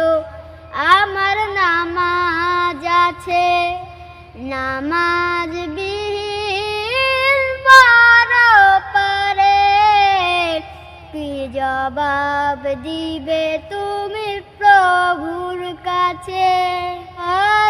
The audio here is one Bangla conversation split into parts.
বলো আমার নামাজ আছে। নামাজ বিহীন পারো। কি জবাব দিবে তুমি প্রভুর কাছে? আজর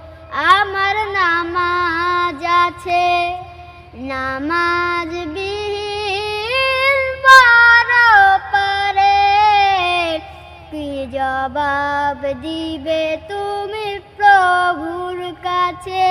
আমার নামাজ আছে নামাজ বিহীন পারো। কি জবাব দিবে তুমি প্রভুর কাছে?